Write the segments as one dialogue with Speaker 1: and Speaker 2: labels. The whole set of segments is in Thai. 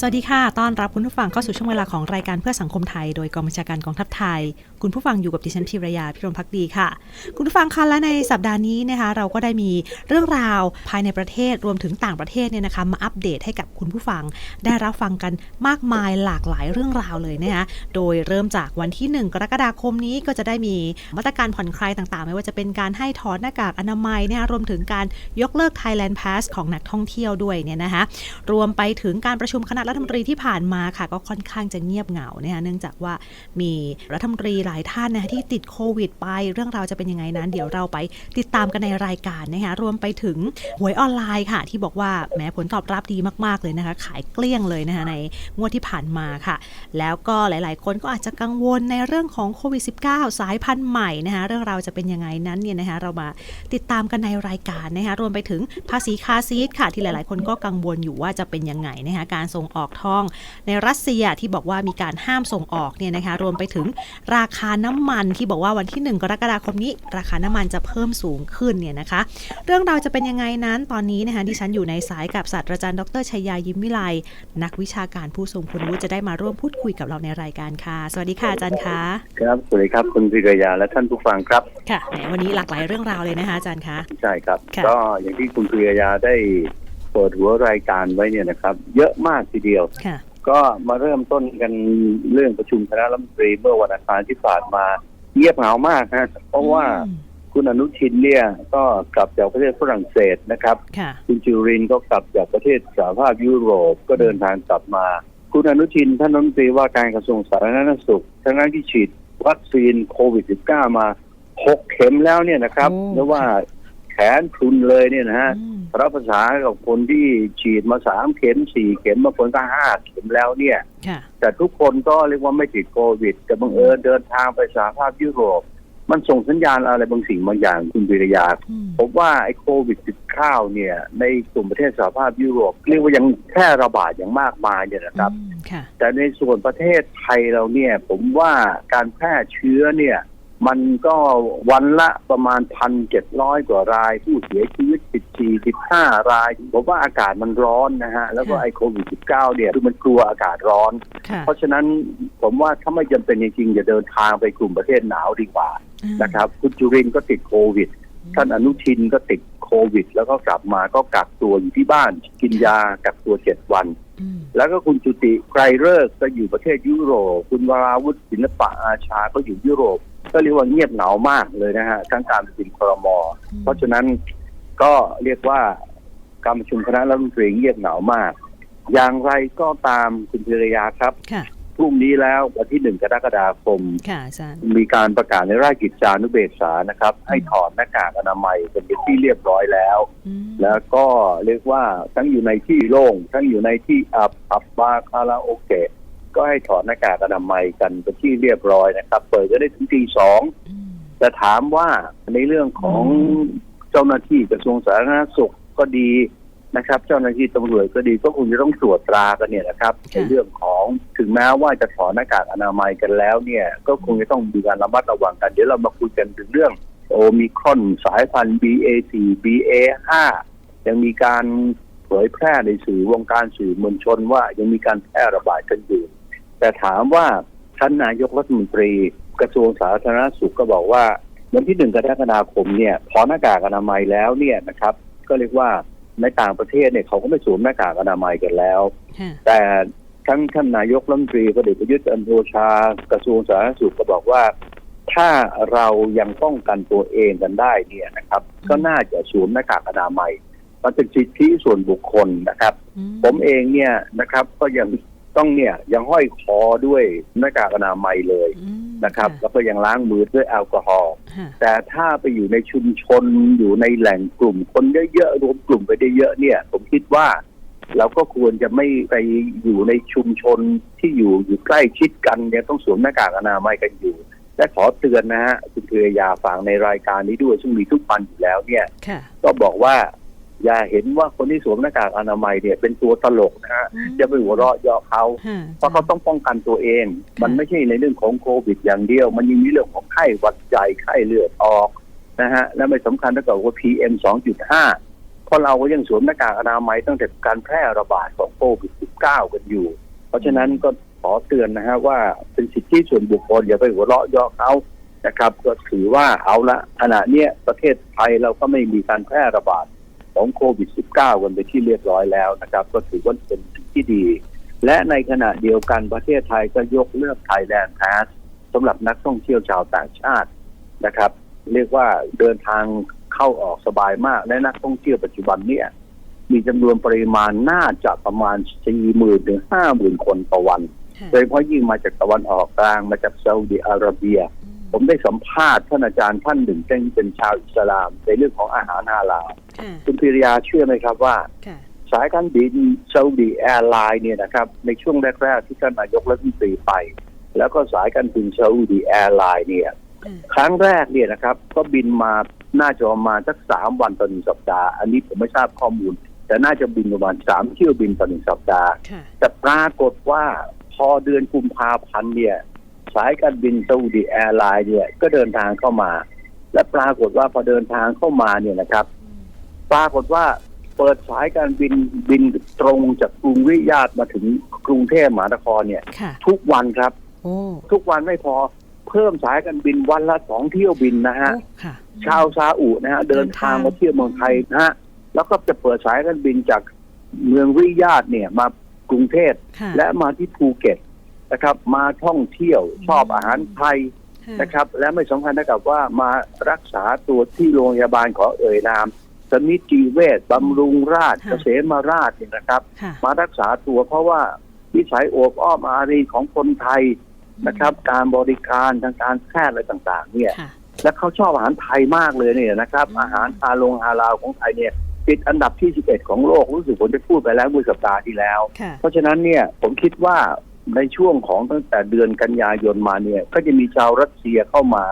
Speaker 1: สวัสดีค่ะ ต้อนรับคุณผู้ฟังเข้าสู่ช่วงเวลาของรายการเพื่อสังคมไทย โดยกองบัญชาการกองทัพไทย คุณผู้ฟังอยู่กับดิฉันธีรยาพิรมพักดีค่ะ คุณผู้ฟังคะและในสัปดาห์นี้นะคะเราก็ได้มีเรื่องราวภายในประเทศรวมถึงต่างประเทศเนี่ยนะคะมาอัปเดตให้กับคุณผู้ฟัง ได้รับฟังกันมากมายหลากหลายเรื่องราวเลยนะคะโดยเริ่มจากวันที่ 1 กรกฎาคมนี้ก็จะได้มีมาตรการผ่อนคลายต่างๆ ไม่ว่าจะเป็นการให้ถอดหน้ากากอนามัยนะคะรวมถึงการยกเลิก Thailand Pass ของนักท่องเที่ยวด้วยเนี่ยนะคะรวมไปถึงการประชุมคณะรัฐมนตรีที่ผ่านมาค่ะ ก็ค่อนข้างจะเงียบเหงานะคะเนื่องจากว่ามีรัฐมนตรีหลายท่านนะคะที่ติดโควิด ไปเรื่องราวจะเป็นยังไงนั้น เดี๋ยวเราไปติดตามกันในรายการนะคะรวมไปถึงหวยออนไลน์ค่ะ ที่บอกว่าแม้ผลตอบรับดีมากๆเลยนะคะ ขายเกลี้ยงเลยนะคะในงวดที่ผ่านมาค่ะ แล้วก็หลาย ๆ คนก็อาจจะกังวลในเรื่องของโควิด -19 สายพันธุ์ใหม่นะคะเรื่องราวจะเป็นยังไงนั้นเนี่ยนะคะเรามาติดตามกันในรายการนะคะรวมไปถึงภาษีคาซีดค่ะที่หลาย ๆ คนก็กังวลอยู่ว่าจะเป็นยังไงนะคะการส่งออกทอง ในรัสเซียที่บอกว่ามีการห้ามส่งออกเนี่ยนะคะรวมไปถึงราคาน้ำมันที่บอกว่าวันที่ 1 กรกฎาคมนี้ ราคาน้ำมันจะเพิ่มสูงขึ้นเนี่ยนะคะ เรื่องราวจะเป็นยังไงนั้นตอนนี้นะคะดิฉันอยู่ในสายกับศาสตราจารย์ดรชัยยายิ้มวิไลนักวิชาการผู้ทรงคุณวุฒิจะได้มาร่วมพูดคุยกับเราในรายการค่ะ สวัสดีค่ะอาจารย์คะ
Speaker 2: ครับสวัสดีครับคุณพิรยาและท่านผู้ฟังครับ
Speaker 1: ค่ะแหมวันนี้หลากหลายเรื่องราวเลยนะคะอาจารย์คะ
Speaker 2: ใช่ครับ
Speaker 1: ค่ะ
Speaker 2: ก็อย่างที่คุณพิรยาได้ เปิดหัวรายการไว้เนี่ยนะครับ เยอะมากทีเดียว
Speaker 1: ค่ะ
Speaker 2: ก็มาเริ่มต้นกันเรื่องประชุมคณะรัฐมนตรีเมื่อวันอังคารที่ผ่านมาเงียบเหงามากฮะเพราะว่า
Speaker 1: อืม
Speaker 2: คุณอนุชินเนี่ยก็กลับจากประเทศฝรั่งเศสนะครับ
Speaker 1: ค่ะ
Speaker 2: คุณจิวรินทร์ก็กลับจากประเทศสหภาพยุโรปก็เดินทางกลับมา คุณอนุชินท่านรัฐมนตรีว่าการกระทรวงสาธารณสุขทั้งนั้นที่ฉีดวัคซีนโควิด -19 มาหกเข็มแล้วเนี่ยนะครับ
Speaker 1: โอ้
Speaker 2: เรียกว่า แขนพรุนเลยเนี่ยนะฮะ
Speaker 1: อืม
Speaker 2: รับภาษากับคนที่ฉีดมาสามเข็มสี่เข็มบางคนก็ห้าเข็มแล้วเนี่ย
Speaker 1: ค่ะ
Speaker 2: แต่ทุกคนก็เรียกว่าไม่ติดโควิดแต่บังเอิญเดินทางไปสหภาพยุโรป มันส่งสัญญาณอะไรบางสิ่งบางอย่างคุณวิริยา
Speaker 1: อืม
Speaker 2: ผมว่าไอ้โควิด -19 เนี่ย ในกลุ่มประเทศสหภาพยุโรป เรียกว่ายังแพร่ระบาดอย่างมากมายเนี่ยนะครับ
Speaker 1: อืมค่ะ
Speaker 2: แต่ในส่วนประเทศไทยเราเนี่ย ผมว่าการแพร่เชื้อเนี่ย มันก็วันละประมาณพันเจ็ดร้อยกว่าราย ผู้เสียชีวิตสิบสี่สิบห้ารายผมว่าอากาศมันร้อนนะฮะ แล้วก็
Speaker 1: ค่ะ
Speaker 2: ไอ้โควิด -19 เนี่ยคือมันกลัวอากาศร้อน
Speaker 1: ค่ะ
Speaker 2: เพราะฉะนั้นผมว่าถ้าไม่จำเป็นจริงๆอย่าเดินทางไปกลุ่มประเทศหนาวดีกว่า
Speaker 1: อืม
Speaker 2: นะครับ คุณจุรินทร์ก็ติดโควิด ท่านอนุทินก็ติดโค วิด แล้วก็กลับมาก็กักตัวอยู่ที่บ้าน กินยากักตัวเจ็ดวัน
Speaker 1: อืม
Speaker 2: แล้วก็คุณจุติไกรเลิกษ์ก็อยู่ประเทศยุโรป คุณวราวุฒิศิลปะอาชาก็อยู่ยุโรป ก็เรียกว่าเงียบเหงามากเลยนะฮะทั้งการประชุมครม เพราะฉะนั้นก็เรียกว่าการประชุมคณะรัฐมนตรีเงียบเหงามาก อย่างไรก็ตามคุณพิรยาครับ
Speaker 1: ค่ะ
Speaker 2: พรุ่งนี้แล้ววันที่หนึ่งกรกฎาคม
Speaker 1: ค่ะอาจารย์
Speaker 2: มีการประกาศในราชกิจจานุเบกษานะครับ ให้ถอดหน้ากากอนามัยเป็นที่เรียบร้อยแล้ว
Speaker 1: อืม
Speaker 2: แล้วก็เรียกว่าทั้งอยู่ในที่โล่งทั้งอยู่ในที่อับอับบาร์คาราโอเกะก็ให้ถอดหน้ากากอนามัยกันเป็นที่เรียบร้อยนะครับ เปิดก็ได้ถึงตีสอง
Speaker 1: อืม
Speaker 2: แต่ถามว่าในเรื่องของเจ้าหน้าที่กระทรวงสาธารณสุขก็ดีนะครับ เจ้าหน้าที่ตำรวจก็ดีก็คงจะต้องตรวจตรากันเนี่ยนะครับในเรื่องของ ถึงแม้ว่าจะถอดหน้ากากอนามัยกันแล้วเนี่ย ก็คงจะต้องมีการระมัดระวังกัน เดี๋ยวเรามาคุยกันถึงเรื่องโอมิครอนสายพันธุ์ BA4 BA5 ยังมีการเผยแพร่ในสื่อวงการสื่อมวลชนว่ายังมีการแพร่ระบาดกันอยู่ แต่ถามว่าท่านนายกรัฐมนตรี กระทรวงสาธารณสุขก็บอกว่าวันที่หนึ่งกรกฎาคมเนี่ยพอหน้ากากอนามัยแล้วเนี่ยนะครับ ก็เรียกว่าในต่างประเทศเนี่ยเขาก็ไม่สวมหน้ากากอนามัยกันแล้ว
Speaker 1: ค่ะ
Speaker 2: แต่ ทั้งท่านนายกรัฐมนตรีพลเอกประยุทธ์จันทร์โอชากระทรวงสาธารณสุขก็บอกว่า ถ้าเรายังป้องกันตัวเองกันได้เนี่ยนะครับ ก็น่าจะสวมหน้ากากอนามัยมันเป็นสิทธิส่วนบุคคลนะครับ
Speaker 1: อื
Speaker 2: ผมเองเนี่ยนะครับ ก็ยังต้องเนี่ยยังห้อยคอด้วยหน้ากากอนามัยเลย
Speaker 1: อืม
Speaker 2: นะครับ แล้วก็ยังล้างมือด้วยแอลกอฮอล์
Speaker 1: ค่ะ
Speaker 2: แต่ถ้าไปอยู่ในชุมชนอยู่ในแหล่งกลุ่มคนเยอะๆรวมกลุ่มไปได้เยอะเนี่ย ผมคิดว่า เราก็ควรจะไม่ไปอยู่ในชุมชนที่อยู่อยู่ใกล้ชิดกันยังต้องสวมหน้ากากอนามัยกันอยู่ และขอเตือนนะฮะคุณเทือยาฟังในรายการนี้ด้วย ซึ่งมีทุกวันอยู่แล้วเนี่ย
Speaker 1: ค่ะ
Speaker 2: ก็บอกว่า อย่าเห็นว่าคนที่สวมหน้ากากอนามัยเนี่ยเป็นตัวตลกนะฮะ
Speaker 1: อืม
Speaker 2: อย่าไปหัวเราะเยาะเขา
Speaker 1: ค่ะ
Speaker 2: เพราะเขาต้องป้องกันตัวเอง
Speaker 1: ค่ะ
Speaker 2: มันไม่ใช่ในเรื่องของโควิดอย่างเดียว มันยังมีเรื่องของไข้หวัดใหญ่ไข้เลือดออกนะฮะและไม่สำคัญเท่ากับว่า PM 2.5 เพราะเราก็ยังสวมหน้ากากอนามัยตั้งแต่การแพร่ระบาดของโควิด 19 กันอยู่ เพราะฉะนั้นก็ขอเตือนนะฮะว่าเป็นสิทธิส่วนบุคคลอย่าไปหัวเราะเยาะเขานะครับ ก็ถือว่าเอาละขณะเนี้ยประเทศไทยเราก็ไม่มีการแพร่ระบาดของโควิด 19 กันไปที่เรียบร้อยแล้วนะครับ ก็ถือว่าเป็นสิ่งที่ดี และในขณะเดียวกันประเทศไทยก็ยกเลิกไทยแลนด์พาสสำหรับนักท่องเที่ยวชาวต่างชาตินะครับ เรียกว่าเดินทาง เข้าออกสบายมาก และนักท่องเที่ยวปัจจุบันเนี่ย มีจำนวนปริมาณน่าจะประมาณ40,000ถึง50,000คนต่อวัน
Speaker 1: ค่ะ
Speaker 2: โดยเฉพาะยิ่งมาจากตะวันออกกลางมาจากซาอุดิอาระเบีย ผมได้สัมภาษณ์ท่านอาจารย์ท่านหนึ่งซึ่งเป็นชาวอิสลาม ในเรื่องของอาหารฮาลาล
Speaker 1: ค่ะ
Speaker 2: คุณพิริยาเชื่อไหมครับว่า
Speaker 1: ค่ะ
Speaker 2: สายการบินซาอุดีแอร์ไลน์เนี่ยนะครับในช่วงแรก ๆ ที่ท่านนายกรัฐมนตรีไป แล้วก็สายการบินซาอุดีแอร์ไลน์เนี่ย
Speaker 1: อืม
Speaker 2: ครั้งแรกเนี่ยนะครับ ก็บินมาน่าจะประมาณสักสามวันต่อหนึ่งสัปดาห์ อันนี้ผมไม่ทราบข้อมูล แต่น่าจะบินประมาณสามเที่ยวบินต่อหนึ่งสัปดาห์
Speaker 1: ค่ะ
Speaker 2: แต่ปรากฏว่าพอเดือนกุมภาพันธ์เนี่ย สายการบินซาอุดีแอร์ไลน์เนี่ยก็เดินทางเข้ามา และปรากฏว่าพอเดินทางเข้ามาเนี่ยนะครับ ปรากฏว่าเปิดสายการบินบินตรงจากกรุงริยาดมาถึงกรุงเทพมหานครเนี่ย
Speaker 1: ค่ะ
Speaker 2: ทุกวันครับ
Speaker 1: โอ้
Speaker 2: ทุกวันไม่พอ เพิ่มสายการบินวันละสองเที่ยวบินนะฮะ
Speaker 1: โอ้ค่ะ
Speaker 2: ชาวซาอุนะฮะเดินทางมาเที่ยวเมืองไทยนะฮะแล้วก็จะเปิดสายการบินจากเมืองริยาดเนี่ยมากรุงเทพ
Speaker 1: ค่ะ
Speaker 2: และมาที่ภูเก็ตนะครับ มาท่องเที่ยวชอบอาหารไทย
Speaker 1: ค่ะ
Speaker 2: นะครับ และไม่สำคัญเท่ากับว่ามารักษาตัวที่โรงพยาบาลขอเอ่ยนาม สมิติเวชบำรุงราชเกษมราชเนี่ยนะครับ
Speaker 1: ค่ะ
Speaker 2: มารักษาตัวเพราะว่าวิสัยโอบอ้อมอารีของคนไทย นะครับ การบริการทางการแพทย์อะไรต่างๆ เนี่ย
Speaker 1: ค่ะ
Speaker 2: และเขาชอบอาหารไทยมากเลยเนี่ยนะครับ
Speaker 1: อืม
Speaker 2: อาหารฮาลงฮาลาวของไทยเนี่ยติดอันดับที่ 11 ของโลกรู้สึกผมจะพูดไปแล้วเมื่อสัปดาห์ที่แล้ว
Speaker 1: ค่ะ
Speaker 2: เพราะฉะนั้นเนี่ยผมคิดว่าในช่วงของตั้งแต่เดือนกันยายนมาเนี่ย ก็จะมีชาวรัสเซียเข้ามา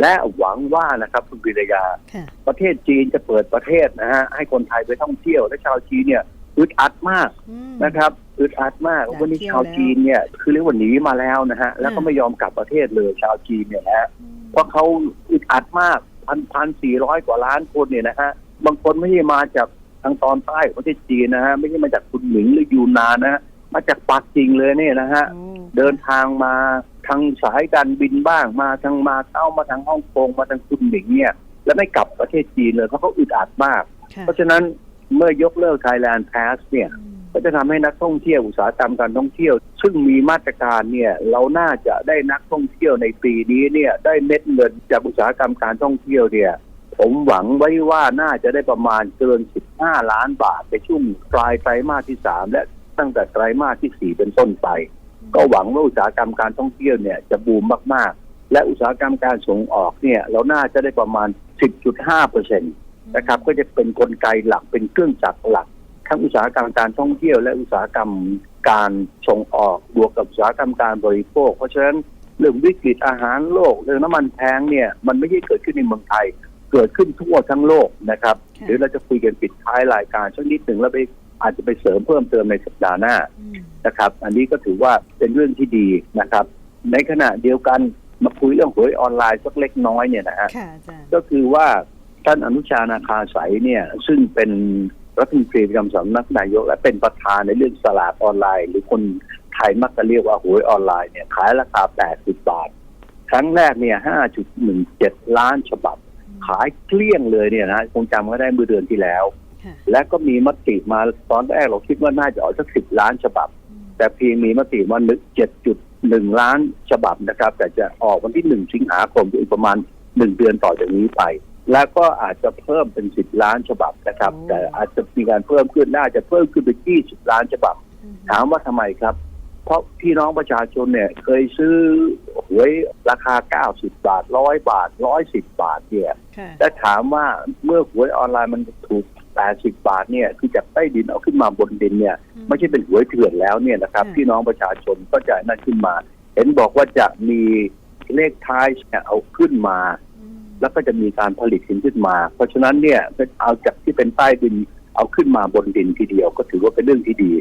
Speaker 2: และหวังว่านะครับคุณปิรยา
Speaker 1: ค่ะ
Speaker 2: ประเทศจีนจะเปิดประเทศนะฮะให้คนไทยไปท่องเที่ยวและชาวจีนเนี่ย อึดอัดมาก
Speaker 1: อืม
Speaker 2: นะครับอึดอัดมาก
Speaker 1: อยาก
Speaker 2: วันนี้
Speaker 1: เที่ยว
Speaker 2: ชาวจีนเนี่ย คือเรียกว่าหนีมาแล้วนะฮะแล้วก็
Speaker 1: อืม
Speaker 2: ไม่ยอมกลับประเทศเลยชาวจีนเนี่ยนะฮะ
Speaker 1: อืม
Speaker 2: เพราะเขาอึดอัดมากพันพันสี่ร้อยกว่าล้านคนเนี่ยนะฮะบางคนไม่ใช่มาจากทางตอนใต้ของประเทศจีนนะฮะไม่ใช่มาจากคุณหมิงหรือยูนนานนะฮะมาจากปักกิ่งเลยเนี่ยนะฮะ
Speaker 1: โอ้
Speaker 2: เดินทางมาทางสายการบินบ้างมาทางมาเข้ามาทางฮ่องกงมาทางคุณหมิงเนี่ย แล้วไม่กลับประเทศจีนเลยเพราะเขาอึดอัดมาก
Speaker 1: ค่ะ
Speaker 2: เพราะฉะนั้น เมื่อยกเลิก Thailand Pass เนี่ย
Speaker 1: อืม
Speaker 2: ก็จะทำให้นักท่องเที่ยวอุตสาหกรรมการท่องเที่ยว ซึ่งมีมาตรการเนี่ยเราน่าจะได้นักท่องเที่ยวในปีนี้เนี่ยได้เม็ดเงินจากอุตสาหกรรมการท่องเที่ยวเนี่ยผมหวังไว้ว่าน่าจะได้ประมาณเกิน 15 ล้านบาทในช่วงปลายไตรมาสที่ 3 และตั้งแต่ไตรมาสที่ 4 เป็นต้นไป ก็หวังว่าอุตสาหกรรมการท่องเที่ยวเนี่ยจะบูมมากๆ และอุตสาหกรรมการส่งออกเนี่ยเราน่าจะได้ประมาณ 10.5เปอร์เซ็นต นะครับ ก็จะเป็นนกลไกหลักเป็นเครื่องจักรหลัก ทั้งอุตสาหกรรมการท่องเที่ยว และอุตสาหกรรมการส่งออกบวกกับอุตสาหกรรมการบริโภค เพราะฉะนั้นเรื่องวิกฤตอาหารโลกเรื่องน้ำมันแพงเนี่ยมันไม่ใช่เกิดขึ้นในเมืองไทย เกิดขึ้นทั่วทั้งโลกนะครับ
Speaker 1: ค่ะ
Speaker 2: เดี๋ยวเราจะคุยกันปิดท้ายรายการสักนิดหนึ่งแล้วไปอาจจะไปเสริมเพิ่มเติมในสัปดาห์หน้า
Speaker 1: อืม
Speaker 2: นะครับ อันนี้ก็ถือว่าเป็นเรื่องที่ดีนะครับ ในขณะเดียวกันมาคุยเรื่องหวยออนไลน์สักเล็กน้อยเนี่ยนะฮะ
Speaker 1: ค่ะอาจารย์
Speaker 2: ก็คือว่า ท่านอนุชานาคาสายเนี่ย ซึ่งเป็นรัฐมนตรีประจำสำนักนายก และเป็นประธานในเรื่องสลากออนไลน์ หรือคนไทยมักจะเรียกว่าหวยออนไลน์เนี่ยขายราคา 80 บาท ครั้งแรกเนี่ย 5.17 ล้านฉบับ ขายเกลี้ยงเลยเนี่ยนะคงจำก็ได้เมื่อเดือนที่แล้ว
Speaker 1: ค่ะ
Speaker 2: และก็มีมติมาตอนแรกเราคิดว่าน่าจะออกสักสิบล้านฉบับ
Speaker 1: อืม
Speaker 2: แต่เพียงมีมติมานึก7.1 ล้านฉบับนะครับ แต่จะออกวันที่ 1 สิงหาคมอีกประมาณ 1 เดือนต่อจากนี้ไป แล้วก็อาจจะเพิ่มเป็น10ล้านฉบับนะครับ แต่อาจจะมีการเพิ่มขึ้นน่าจะเพิ่มขึ้นเป็น20ล้านฉบับ
Speaker 1: อืม
Speaker 2: ถามว่าทำไมครับ เพราะพี่น้องประชาชนเนี่ย เคยซื้อหวยราคา90บาท100บาท110บาทเนี่ย
Speaker 1: ค่ะ
Speaker 2: และถามว่าเมื่อหวยออนไลน์มันถูก80บาทเนี่ยคือจากใต้ดินเอาขึ้นมาบนดินเนี่ย
Speaker 1: อืม
Speaker 2: ไม่ใช่เป็นหวยเถื่อนแล้วเนี่ยนะครับ
Speaker 1: ค่ะ
Speaker 2: พี่น้องประชาชนก็จะนั่นขึ้นมา เห็นบอกว่าจะมีเลขท้ายเนี่ยเอาขึ้นมา
Speaker 1: อืม
Speaker 2: แล้วก็จะมีการผลิตขึ้นขึ้นมา เพราะฉะนั้นเนี่ยเอาจากที่เป็นใต้ดินเอาขึ้นมาบนดินทีเดียวก็ถือว่าเป็นเรื่องที่ดี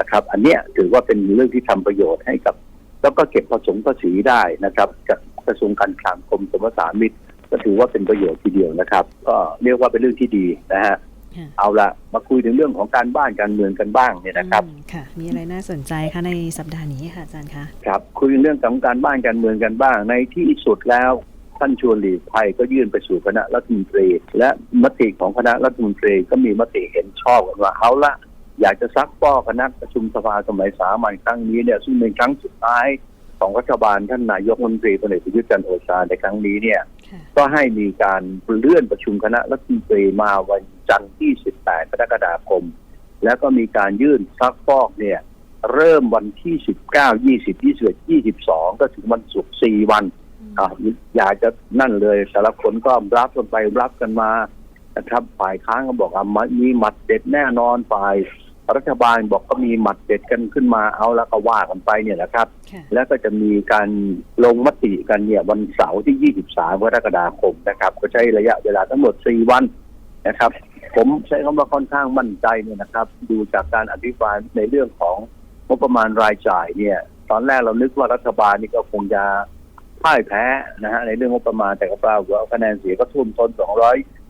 Speaker 2: นะครับ อันเนี้ยถือว่าเป็นเรื่องที่ทำประโยชน์ให้กับ แล้วก็เก็บผสมภาษีได้นะครับจากกระทรวงการคลังกรมสมรสามิตก็ถือว่าเป็นประโยชน์ทีเดียวนะครับ ก็เรียกว่าเป็นเรื่องที่ดีนะฮะ
Speaker 1: ค่ะ
Speaker 2: เอาละมาคุยถึงเรื่องของการบ้านการเมืองกันบ้างเนี่ยนะครับ
Speaker 1: อืมค่ะ มีอะไรน่าสนใจคะในสัปดาห์นี้ค่ะอาจารย์คะ
Speaker 2: ครับคุยเรื่องของการบ้านการเมืองกันบ้าง ในที่สุดแล้ว ท่านชวนหลีกภัยก็ยื่นไปสู่คณะรัฐมนตรี และมติของคณะรัฐมนตรีก็มีมติเห็นชอบกันว่าเอาละอยากจะซักฟอกคณะประชุมสภาสมัยสามัญครั้งนี้เนี่ยซึ่งเป็นครั้งสุดท้ายของรัฐบาลท่านนายกรัฐมนตรีพลเอกประยุทธ์จันทร์โอชาในครั้งนี้เนี่ย
Speaker 1: ค่ะ
Speaker 2: ก็ให้มีการเลื่อนประชุมคณะรัฐมนตรีมาวันจันทร์ที่ 18 กรกฎาคม แล้วก็มีการยื่นซักฟอกเนี่ยเริ่มวันที่ 19 20 21 22 ก็ถึงวันศุกร์4วัน อะอยากจะนั่นเลยแต่ละคนก็รับกันไปรับกันมานะครับฝ่ายค้านก็บอกอะมันมีหมัดเด็ดแน่นอนฝ่ายรัฐบาลบอกก็มีหมัดเด็ดกันขึ้นมาเอาแล้วก็ว่ากันไปเนี่ยนะครับ
Speaker 1: ค่ะ
Speaker 2: แล้วก็จะมีการลงมติกันเนี่ยวันเสาร์ที่ 23กรกฎาคมนะครับ ก็ใช้ระยะเวลาทั้งหมด 4 วันนะครับ ผมใช้คำว่าค่อนข้างมั่นใจเนี่ยนะครับ ดูจากการอภิปรายในเรื่องของงบประมาณรายจ่ายเนี่ย ตอนแรกเรานึกว่ารัฐบาลนี่ก็คงจะ พ่ายแพ้นะฮะในเรื่องงบประมาณแต่ก็เปล่าว่าคะแนนเสียงก็ท่วมท้น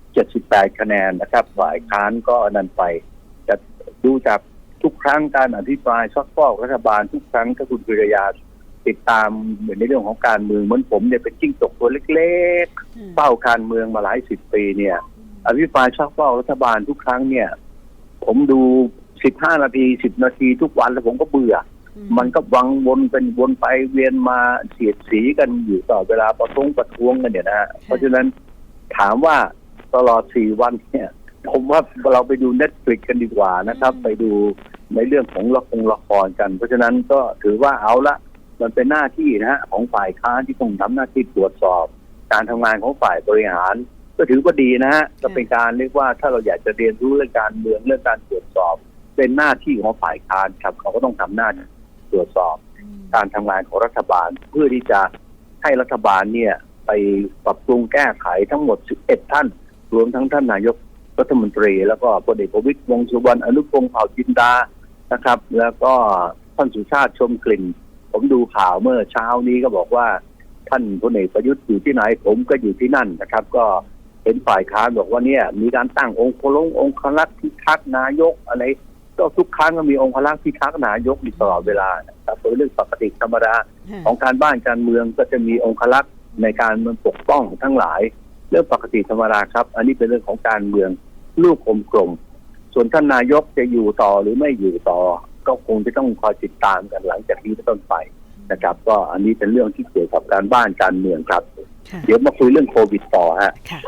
Speaker 2: 278 คะแนนนะครับ ฝ่ายค้านก็นั่นไปแต่ดูจากทุกครั้งการอภิปรายซักฟอกรัฐบาลทุกครั้งถ้าคุณพิรยาติดตามเหมือนในเรื่องของการเมืองเหมือนผมเนี่ยเป็นจิ้งจกตัวเล็กๆเฝ้าการเมืองมาหลายสิบปีเนี่ย อภิปรายชักเฝ้ารัฐบาลทุกครั้งเนี่ย ผมดูสิบห้านาทีสิบนาทีทุกวันแล้วผมก็เบื่อ มันก็วังวนเป็นวนไปเวียนมาเสียดสีกันอยู่ต่อเวลาประท้วงประท้วงกันเนี่ยนะฮะเพราะฉะนั้นถามว่าตลอดสี่วันเนี่ย ผมว่าเราไปดูเน็ตฟลิกกันดีกว่านะครับ
Speaker 1: อืม
Speaker 2: ไปดูในเรื่องของละครละครกัน เพราะฉะนั้นก็ถือว่าเอาละมันเป็นหน้าที่นะฮะของฝ่ายค้านที่ต้องทำหน้าที่ตรวจสอบ การทำงานของฝ่ายบริหาร ก็ถือว่าดีนะฮะก็เป็นการเรียกว่าถ้าเราอยากจะเรียนรู้เรื่องการเมืองเรื่องการตรวจสอบ เป็นหน้าที่ของฝ่ายค้านครับเขาก็ต้องทำหน้าที่ ตรวจสอบการทำงานของรัฐบาล เพื่อที่จะให้รัฐบาลเนี่ย ไปปรับปรุงแก้ไขทั้งหมด 11 ท่าน รวมทั้งท่านนายกรัฐมนตรี แล้วก็พลเอกประวิตรวงษ์สุวรรณอนุพงษ์เผ่าจินดานะครับ แล้วก็ท่านสุชาติชมกลิ่น ผมดูข่าวเมื่อเช้านี้ก็บอกว่า ท่านพลเอกประยุทธ์อยู่ที่ไหน ผมก็อยู่ที่นั่นนะครับ ก็เห็นฝ่ายค้านบอกว่าเนี่ย มีการตั้งองค์ลงองค์คลักษ์พิทักษ์นายกอะไร ก็ทุกครั้งก็มีองค์คลักษ์พิทักษ์นายกอยู่ตลอดเวลานะครับเป็นเรื่องปกติธรรมดาของการบ้านการเมืองก็จะมีองคลักษ์ในการเมืองปกป้องทั้งหลาย เรื่องปกติธรรมดาครับ อันนี้เป็นเรื่องของการเมืองลูกกลมๆส่วนท่านนายกจะอยู่ต่อหรือไม่อยู่ต่อ ก็คงจะต้องคอยติดตามกันหลังจากนี้เป็นต้นไปนะครับ ก็อันนี้เป็นเรื่องที่เกี่ยวกับการบ้านการเมืองครับ
Speaker 1: ค่ะ
Speaker 2: เดี๋ยวมาคุยเรื่องโควิดต่อฮะ
Speaker 1: ค่ะ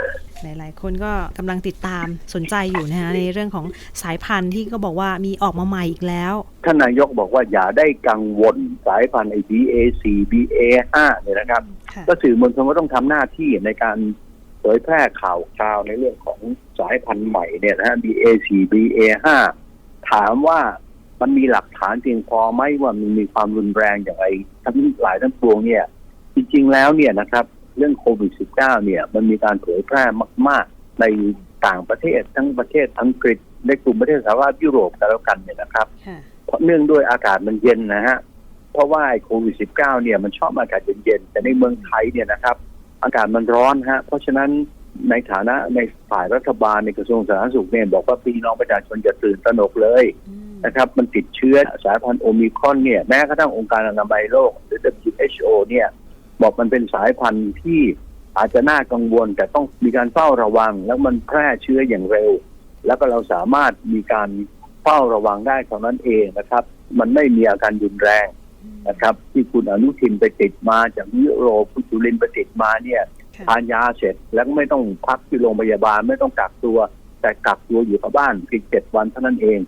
Speaker 1: หลายๆ คนก็กำลังติดตามสนใจอยู่นะคะในเรื่องของสายพันธุ์ที่ก็บอกว่ามีออกมาใหม่อีกแล้ว
Speaker 2: ท่านนายกบอกว่าอย่าได้กังวลสายพันธุ์ไอ้ BA4 BA5 เนี่ยนะครับ
Speaker 1: ค่ะ
Speaker 2: ก็สื่อมวลชนก็ต้องทำหน้าที่ในการเผยแพร่ข่าวคราวในเรื่องของสายพันธุ์ใหม่เนี่ยนะฮะ BA4 BA5 ถามว่ามันมีหลักฐานเพียงพอไหมว่ามันมีความรุนแรงอย่างไรทั้งหลายทั้งปวงเนี่ย จริงๆแล้วเนี่ยนะครับ เรื่องโควิด -19 เนี่ยมันมีการเผยแพร่มาก ๆ ในต่างประเทศทั้งประเทศอังกฤษในกลุ่มประเทศสหภาพยุโรปกันแล้วกันเนี่ยนะครับ
Speaker 1: ค่ะ
Speaker 2: เพราะเนื่องด้วยอากาศมันเย็นนะฮะเพราะว่าไอ้โควิด -19 เนี่ยมันชอบอากาศเย็นๆแต่ในเมืองไทยเนี่ยนะครับ อากาศมันร้อนฮะเพราะฉะนั้นในฐานะในฝ่ายรัฐบาลในกระทรวงสาธารณสุขเนี่ยบอกว่าพี่น้องประชาชนอย่าตื่นตระหนกเลยนะครับ มันติดเชื้อสายพันธุ์โอมิครอนเนี่ยแม้กระทั่งองค์การอนามัยโลกหรือ WHO เนี่ย บอกมันเป็นสายพันธุ์ที่อาจจะน่ากังวล แต่ต้องมีการเฝ้าระวัง แล้วมันแพร่เชื้ออย่างเร็ว แล้วก็เราสามารถมีการเฝ้าระวังได้เท่านั้นเองนะครับ มันไม่มีอาการรุนแรงนะครับ ที่คุณอนุทินไปติดมาจากยุโรปคุณจุลินไปติดมาเนี่ย
Speaker 1: ค่ะ
Speaker 2: ทานยาเสร็จแล้วก็ไม่ต้องพักที่โรงพยาบาลไม่ต้องกักตัว แต่กักตัวอยู่กับบ้านเพียงเจ็ดวันเท่านั้นเอง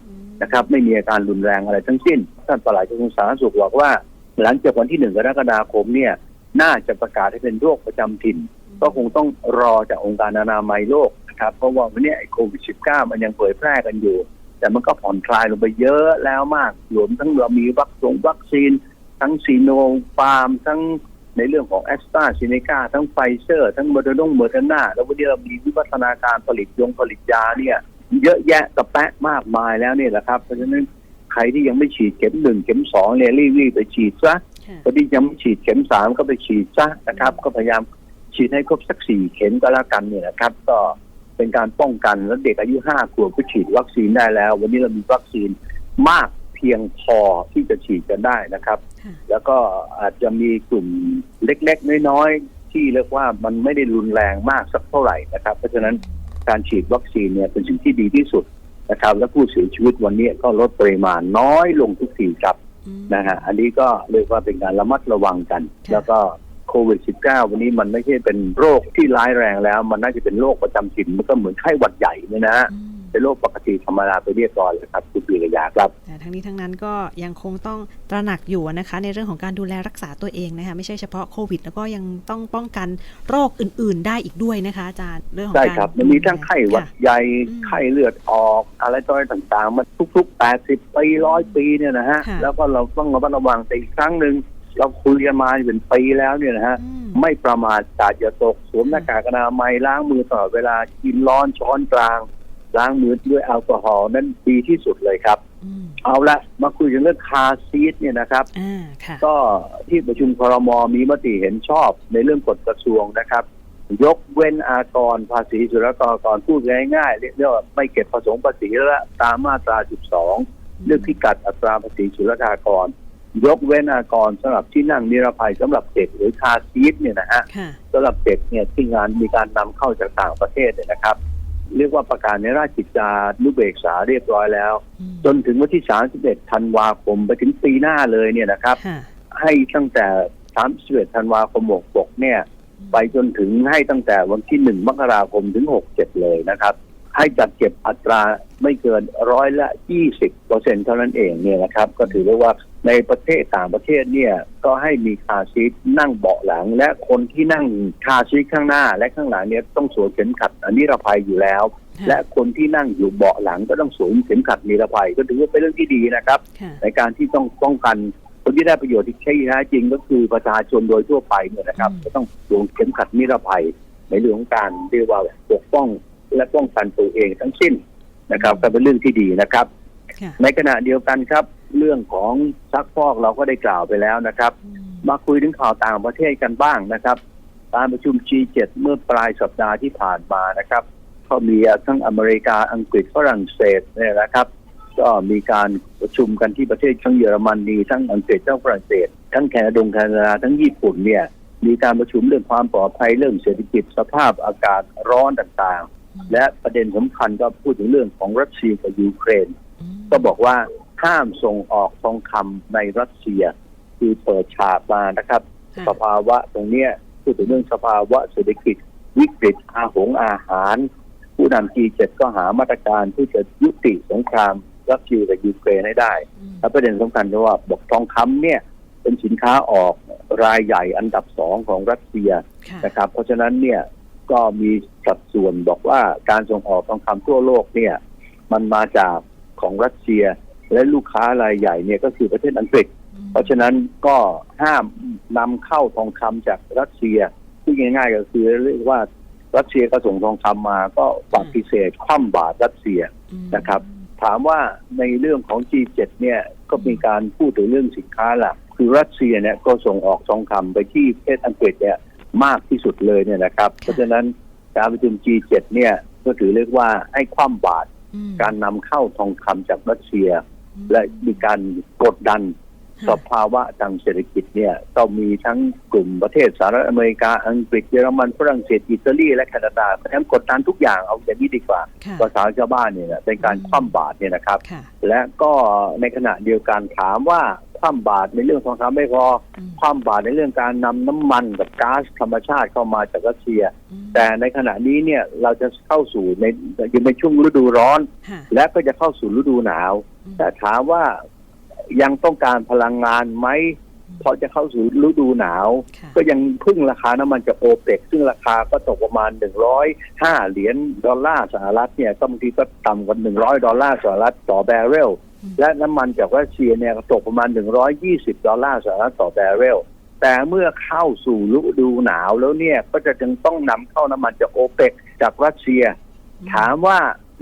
Speaker 2: นะครับ ไม่มีอาการรุนแรงอะไรทั้งสิ้น ท่านปลัดกระทรวงสาธารณสุขบอกว่า หลังจากวันที่หนึ่งกรกฎาคมเนี่ย น่าจะประกาศให้เป็นโรคประจำถิ่น ก็คงต้องรอจากองค์การอนามัยโลกนะครับ เพราะว่าวันนี้ไอ้โควิด -19 มันยังเผยแพร่กันอยู่ แต่มันก็ผ่อนคลายลงไปเยอะแล้วมากรวมทั้งเรามีวัคซีนวัคซีน ทั้งซีโนฟาร์ม ทั้งในเรื่องของแอสตราเซเนกาทั้งไฟเซอร์ ทั้งโมเดอร์นงเมอร์นาแล้ววันนี้เรามีวิวัฒนาการผลิตยงผลิตยาเนี่ย เยอะแยะกระแปะมากมายแล้วเนี่ยแหละครับ เพราะฉะนั้นใครที่ยังไม่ฉีดเข็มหนึ่งเข็มสองเนี่ยรีบๆไปฉีดซะ
Speaker 1: ค่ะ
Speaker 2: คนที่ยังไม่ฉีดเข็มสามก็ไปฉีดซะนะครับ ก็พยายามฉีดให้ครบสักสี่เข็มก็แล้วกันเนี่ยนะครับ ก็เป็นการป้องกันแล้วเด็กอายุห้าขวบก็ฉีดวัคซีนได้แล้ว วันนี้เรามีวัคซีนมากเพียงพอที่จะฉีดกันได้นะครับ
Speaker 1: ค่ะ
Speaker 2: แล้วก็อาจจะมีกลุ่มเล็กๆ น้อยๆ ที่เรียกว่ามันไม่ได้รุนแรงมากสักเท่าไหร่นะครับ เพราะฉะนั้นการฉีดวัคซีนเนี่ยเป็นสิ่งที่ดีที่สุดนะครับ และผู้เสียชีวิตวันนี้ก็ลดปริมาณน้อยลงทุกทีครับ
Speaker 1: อืม
Speaker 2: นะฮะอันนี้ก็เรียกว่าเป็นการระมัดระวังกัน
Speaker 1: ค่ะ
Speaker 2: แล้วก็โควิด -19 วันนี้มันไม่ใช่เป็นโรคที่ร้ายแรงแล้ว มันน่าจะเป็นโรคประจำถิ่นมันก็เหมือนไข้หวัดใหญ่เนี่ยนะฮะ
Speaker 1: อืม
Speaker 2: เป็นโรคปกติธรรมดาไปเรียบร้อยแล้วครับคุณปีรยาครับ
Speaker 1: แต่ทั้งนี้ทั้งนั้นก็ยังคงต้องตระหนักอยู่นะคะ ในเรื่องของการดูแลรักษาตัวเองนะคะไม่ใช่เฉพาะโควิด แล้วก็ยังต้องป้องกันโรคอื่น ๆ ได้อีกด้วยนะคะอาจารย์เรื่องของ
Speaker 2: ใช่
Speaker 1: การ
Speaker 2: ครับมันมีทั้งไข้หวัด
Speaker 1: ค่ะ
Speaker 2: ใหญ่
Speaker 1: อืม
Speaker 2: ไข้เลือดออก อะไรต่ออะไรต่างๆ มันทุก ๆ 80 ปีร้อยปีเนี่ยนะฮะ
Speaker 1: ค่ะ
Speaker 2: แล้วก็เราต้องระมัดระวังแต่อีกครั้งหนึ่งเราคุยกันมาเป็นปีแล้วเนี่ยนะฮะ
Speaker 1: อืม
Speaker 2: ไม่ประมาทกาดอย่าตกสวมหน้ากากอนามัยล้างมือตลอดเวลากินร้อนช้อนกลาง ล้างมือด้วยแอลกอฮอล์นั่นดีที่สุดเลยครับ
Speaker 1: อืม
Speaker 2: เอาละมาคุยกันเรื่องคาร์ซีทเนี่ยนะครับ
Speaker 1: อ่าค่ะ
Speaker 2: ก็ที่ประชุมครมมีมติเห็นชอบในเรื่องกฎกระทรวงนะครับ ยกเว้นอากรภาษีศุลกากรพูดง่ายๆเรียกว่าไม่เก็บผสมภาษีแล้วตามมาตรา 12 เรื่องพิกัดอัตราภาษีศุลกากร ยกเว้นอากรสำหรับที่นั่งนิรภัยสำหรับเด็กหรือคาร์ซีทเนี่ยนะฮะ
Speaker 1: ค่ะ
Speaker 2: สำหรับเด็กเนี่ยที่งานมีการนำเข้าจากต่างประเทศเนี่ยนะครับ เรียกว่าประกาศในราชกิจจานุเบกษาเรียบร้อยแล้ว
Speaker 1: อืม
Speaker 2: จนถึงวันที่ 31 ธันวาคม ไปถึงปีหน้าเลยเนี่ยนะครับ
Speaker 1: ค่ะ
Speaker 2: ให้ตั้งแต่ 31 ธันวาคม 66 เนี่ย ไปจนถึงให้ตั้งแต่วันที่ 1 มกราคมถึง 67 เลยนะครับ ให้จัดเก็บอัตราไม่เกินร้อยละ 20เปอร์เซ็นเท่านั้นเองเนี่ยนะครับ ก็ถือได้ว่าในประเทศต่างประเทศเนี่ยก็ให้มีคาร์ซีทนั่งเบาะหลัง และคนที่นั่งคาร์ซีทข้างหน้าและข้างหลังเนี่ยต้องสวมเข็มขัดนิรภัยอยู่แล้ว
Speaker 1: ค่ะ
Speaker 2: และคนที่นั่งอยู่เบาะหลังก็ต้องสวมเข็มขัดนิรภัย ก็ถือว่าเป็นเรื่องที่ดีนะครับ
Speaker 1: ค่ะ
Speaker 2: ในการที่ต้องป้องกันคนที่ได้ประโยชน์ที่ใช่แท้จริงก็คือประชาชนโดยทั่วไปเนี่ยนะครับ
Speaker 1: อืม
Speaker 2: ก็ต้องสวมเข็มขัดนิรภัยในเรื่องของการเรียกว่าปกป้อง และป้องกันตัวเองทั้งสิ้นนะครับก็เป็นเรื่องที่ดีนะครับ
Speaker 1: ค่ะ
Speaker 2: ในขณะเดียวกันครับ เรื่องของซักฟอกเราก็ได้กล่าวไปแล้วนะครับ
Speaker 1: อืม
Speaker 2: มาคุยถึงข่าวต่างประเทศกันบ้างนะครับการประชุม G7 เมื่อปลายสัปดาห์ที่ผ่านมานะครับก็มีทั้งอเมริกาอังกฤษฝรั่งเศสเนี่ยนะครับ ก็มีการประชุมกันที่ประเทศทั้งเยอรมนีทั้งอังกฤษทั้งฝรั่งเศส ทั้งแคนาดงแคนาดาทั้งญี่ปุ่นเนี่ยมีการประชุมเรื่องความปลอดภัยเรื่องเศรษฐกิจสภาพอากาศร้อนต่างๆ และประเด็นสำคัญก็พูดถึงเรื่องของรัสเซียกับยูเครน
Speaker 1: อืม
Speaker 2: ก็บอกว่าห้ามส่งออกทองคำในรัสเซีย คือเปิดฉากมานะครับ
Speaker 1: ค่ะ
Speaker 2: สภาวะตรงเนี้ยพูดถึงเรื่องสภาวะเศรษฐกิจ วิกฤตอาหงอาหาร ผู้นำ G7 ก็หามาตรการที่จะยุติสงครามรัสเซียกับยูเครนให้ได้
Speaker 1: อืม
Speaker 2: และประเด็นสำคัญก็ว่าบอกทองคำเนี่ยเป็นสินค้าออกรายใหญ่อันดับสองของรัสเซีย
Speaker 1: ค่ะ
Speaker 2: นะครับ เพราะฉะนั้นเนี่ยก็มี สัดส่วนบอกว่าการส่งออกทองคำทั่วโลกเนี่ย มันมาจากของรัสเซียและลูกค้ารายใหญ่เนี่ยก็คือประเทศอังกฤษ เพราะฉะนั้นก็ห้ามนำเข้าทองคำจากรัสเซียพูดง่ายๆก็คือเรียกว่ารัสเซียก็ส่งทองคำมาก็ปฏิเสธคว่ำบาตรรัสเซียนะครับ ถามว่าในเรื่องของ G7 เนี่ยก็มีการพูดถึงเรื่องสินค้าหลักคือรัสเซียเนี่ยก็ส่งออกทองคำไปที่ประเทศอังกฤษเนี่ยมากที่สุดเลยเนี่ยนะครับ เพราะฉะนั้น การประชุม G7 เนี่ยก็ถือเรียกว่าให้คว่ำบาตร
Speaker 1: อืม
Speaker 2: การนำเข้าทองคำจากรัสเซีย
Speaker 1: อืม
Speaker 2: และมีการกดดัน
Speaker 1: ค่ะ
Speaker 2: สภาวะทางเศรษฐกิจเนี่ยก็มีทั้งกลุ่มประเทศสหรัฐอเมริกาอังกฤษเยอรมันฝรั่งเศสอิตาลีและแคนาดาเพราะฉะนั้นกดดันทุกอย่างเอาอย่างนี้ดีกว่า
Speaker 1: ค่ะ
Speaker 2: ภาษาชาวบ้านเนี่ยนะเป็นการ
Speaker 1: อืม
Speaker 2: คว่ำบาตรเนี่ยนะครับ
Speaker 1: ค่ะ
Speaker 2: และก็ในขณะเดียวกันถามว่า คว่ำบาตรในเรื่องทองคำไม่พอ
Speaker 1: อืม
Speaker 2: คว่ำบาตรในเรื่องการนำน้ำมันกับก๊าซธรรมชาติเข้ามาจากรัสเซีย
Speaker 1: อืม
Speaker 2: แต่ในขณะนี้เนี่ยเราจะเข้าสู่ในยังเป็นช่วงฤดูร้อน
Speaker 1: ค่ะ
Speaker 2: และก็จะเข้าสู่ฤดูหนาว
Speaker 1: อืม
Speaker 2: แต่ถามว่ายังต้องการพลังงานไหมพอจะเข้าสู่ฤดูหนาว
Speaker 1: ค่ะ
Speaker 2: ก็ยังพึ่งราคาน้ำมันจากโอเปกซึ่งราคาก็ตกประมาณ105เหรียญดอลลาร์สหรัฐเนี่ยก็บางทีก็ต่ำกว่า100ดอลลาร์สหรัฐต่อแบเรล
Speaker 1: อืม
Speaker 2: และน้ำมันจากรัสเซียเนี่ยก็ตกประมาณ 120 ดอลลาร์สหรัฐต่อแบเรล แต่เมื่อเข้าสู่ฤดูหนาวแล้วเนี่ยก็จะจึงต้องนำเข้าน้ำมันจากโอเปกจากรัสเซีย ถามว่า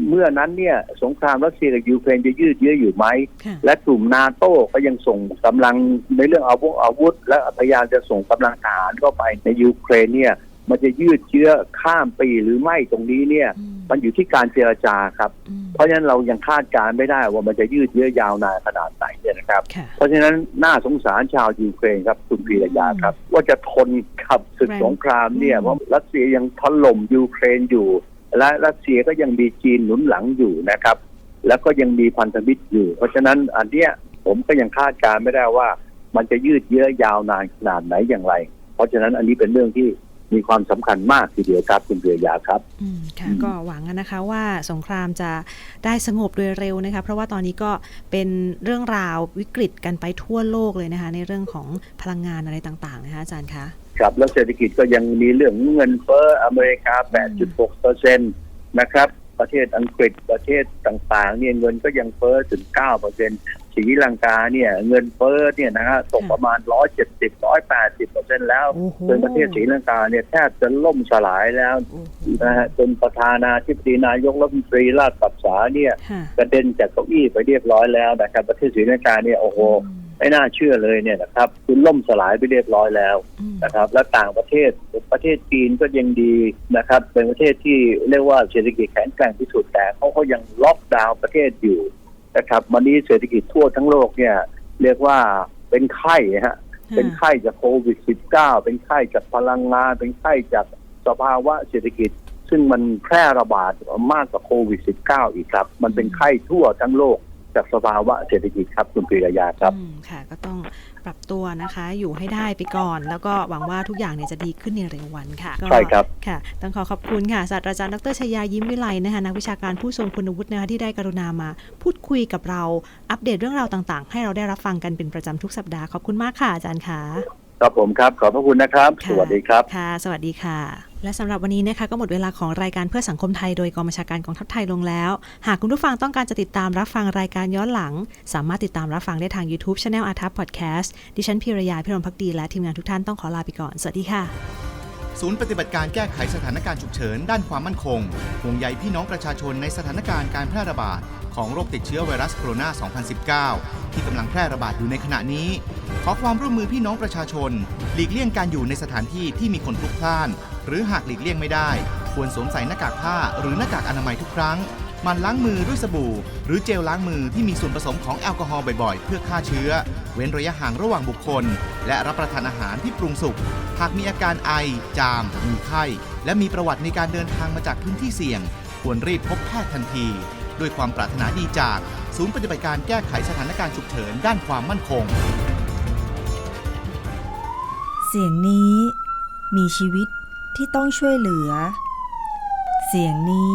Speaker 2: เมื่อนั้นเนี่ยสงครามรัสเซียกับยูเครนจะยืดเยื้ออยู่ไหม
Speaker 1: ค่ะ
Speaker 2: และกลุ่มนาโต้ก็ยังส่งกำลังในเรื่องอาวุธอาวุธ และพยายามจะส่งกำลังทหารเข้าไปในยูเครนเนี่ย มันจะยืดเยื้อข้ามปีหรือไม่ตรงนี้เนี่ย
Speaker 1: อืม
Speaker 2: มันอยู่ที่การเจรจาครับ
Speaker 1: อืม
Speaker 2: เพราะฉะนั้นเรายังคาดการณ์ไม่ได้ว่ามันจะยืดเยื้อยาวนานขนาดไหนเนี่ยนะครับ
Speaker 1: ค่ะ
Speaker 2: เพราะฉะนั้นน่าสงสารชาวยูเครนครับคุณพีรยาครับ ว่าจะทนกับศึก
Speaker 1: แรง
Speaker 2: สงครามเนี่ย
Speaker 1: อืม
Speaker 2: เพราะรัสเซียยังถล่มยูเครนอยู่ และรัสเซียก็ยังมีจีนหนุนหลังอยู่นะครับ แล้วก็ยังมีพันธมิตรอยู่ เพราะฉะนั้นอันเนี้ยผมก็ยังคาดการณ์ไม่ได้ว่า มันจะยืดเยื้อยาวนานขนาดไหนอย่างไร เพราะฉะนั้นอันนี้เป็นเรื่องที่ มีความสำคัญมากทีเดียวครับคุณเบียยาครับ
Speaker 1: อืมค่ะ
Speaker 2: อืม
Speaker 1: ก็หวังนะคะว่าสงครามจะได้สงบโดยเร็วนะคะเพราะว่าตอนนี้ก็เป็นเรื่องราววิกฤตกันไปทั่วโลกเลยนะคะ ในเรื่องของพลังงานอะไรต่างๆนะคะอาจารย์คะ
Speaker 2: ครับแล้วเศรษฐกิจก็ยังมีเรื่องเงินเฟ้ออเมริกา 8.6เปอร์เซ็นต์นะครับ ประเทศอังกฤษประเทศต่างๆเนี่ยเงินก็ยังเฟ้อถึง 9 เปอร์เซ็นต์ศ รีลังกาเนี่ยเงินเฟ้อเนี่ยนะฮะตกประมาณ170 180เปอร์เซ็นต์แล้ว
Speaker 1: โอ้โห
Speaker 2: จนประเทศศรีลังกาเนี่ยแทบจะล่มสลายแล้ว
Speaker 1: โอ้โห
Speaker 2: นะฮะจนประธานาธิบดีนายกรัฐมนตรีราชปักษาเนี่ย
Speaker 1: ค่ะ
Speaker 2: กระเด็นจากเก้าอี้ไปเรียบร้อยแล้วนะครับประเทศศรีลังกาเนี่ยโอ้โห
Speaker 1: อืม
Speaker 2: ไม่น่าเชื่อเลยเนี่ยนะครับคือล่มสลายไปเรียบร้อยแล้ว
Speaker 1: อืม
Speaker 2: นะครับ และต่างประเทศประเทศจีนก็ยังดีนะครับเป็นประเทศที่เรียกว่าเศรษฐกิจแข็งแกร่งที่สุดแต่เขาก็ยังล็อกดาวน์ประเทศอยู่ นะครับวันนี้เศรษฐกิจทั่วทั้งโลกเนี่ย เรียกว่าเป็นไข้ฮะเป็นไข้จากโควิด -19 เป็นไข้จากพลังงาน เป็นไข้จากสภาวะเศรษฐกิจ ซึ่งมันแพร่ระบาดมากกว่าโควิด -19 อีกครับ มันเป็นไข้ทั่วทั้งโลก จากสภาวะเศรษฐกิจครับคุณปิรยาครับ
Speaker 1: อืมค่ะ ก็ต้องปรับตัวนะคะ อยู่ให้ได้ไปก่อน แล้วก็หวังว่าทุกอย่างเนี่ยจะดีขึ้นในเร็ววันค่ะก็
Speaker 2: ใช่ครับ
Speaker 1: ค่ะ ต้องขอขอบคุณค่ะศาสตราจารย์ดรชยายิ้มวิไลนะคะนักวิชาการผู้ทรงคุณวุฒินะคะที่ได้กรุณามา พูดคุยกับเราอัปเดตเรื่องราวต่างๆ ให้เราได้รับฟังกันเป็นประจำทุกสัปดาห์ขอบคุณมากค่ะอาจารย์ค่ะ
Speaker 2: ครับผมครับ ขอบพระคุณนะครับ
Speaker 1: ค่ะ
Speaker 2: สวัสดีครับ
Speaker 1: ค่ะ สวัสดีค่ะ และสำหรับวันนี้นะคะก็หมดเวลาของรายการเพื่อสังคมไทยโดยกองบัญชาการกองทัพไทยลงแล้ว หากคุณผู้ฟังต้องการจะติดตามรับฟังรายการย้อนหลัง สามารถติดตามรับฟังได้ทาง YouTube Channel อาทัพพอดแคสต์ดิฉันพิรยาพิรมพักดีและทีมงานทุกท่านต้องขอลาไปก่อน สวัสดีค่ะ
Speaker 3: ศูนย์ปฏิบัติการแก้ไขสถานการณ์ฉุกเฉินด้านความมั่นคงห่วงใยพี่น้องประชาชนในสถานการณ์การแพร่ระบาดของโรคติดเชื้อไวรัสโคโรนา 2019 ที่กำลังแพร่ระบาดอยู่ในขณะนี้ ขอความร่วมมือพี่น้องประชาชน หลีกเลี่ยงการอยู่ในสถานที่ที่มีคนพลุกพล่าน หรือหากหลีกเลี่ยงไม่ได้ ควรสวมใส่หน้ากากผ้าหรือหน้ากากอนามัยทุกครั้ง มันล้างมือด้วยสบู่ หรือเจลล้างมือที่มีส่วนผสมของแอลกอฮอล์บ่อยๆ เพื่อฆ่าเชื้อ เว้นระยะห่างระหว่างบุคคล และรับประทานอาหารที่ปรุงสุก หากมีอาการไอ จาม มีไข้ และมีประวัติในการเดินทางมาจากพื้นที่เสี่ยง ควรรีบพบแพทย์ทันที ด้วยความปรารถนาดีจาก ศูนย์ปฏิบัติการแก้ไขสถานการณ์ฉุกเฉินด้านความมั่นคง
Speaker 4: เสียงนี้มีชีวิตที่ต้องช่วยเหลือ เสียงนี้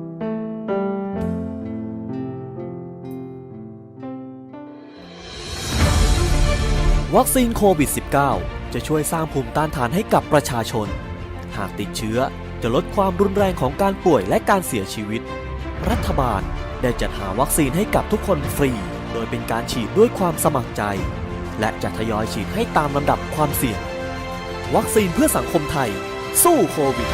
Speaker 5: วัคซีนโควิด -19 จะช่วยสร้างภูมิต้านทานให้กับประชาชน หากติดเชื้อจะลดความรุนแรงของการป่วยและการเสียชีวิต รัฐบาลได้จัดหาวัคซีนให้กับทุกคนฟรี โดยเป็นการฉีดด้วยความสมัครใจ และจะทยอยฉีดให้ตามลำดับความเสี่ยง วัคซีนเพื่อสังคมไทย สู้โควิด